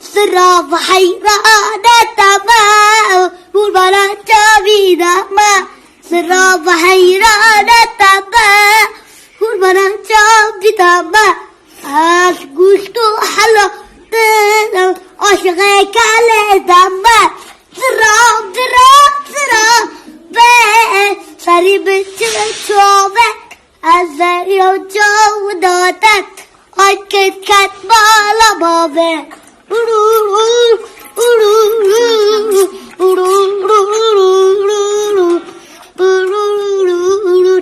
Sıra hayrana tamam Kurbanan çabi dama Sıra hayrana tamam Kurbanan çabi dama Az gustu hala Dınam Aşığa kale dama Sıra sıra sıra Ve Sarı bıçı çoğu Azar yol çoğu dotat I can't get my love of it.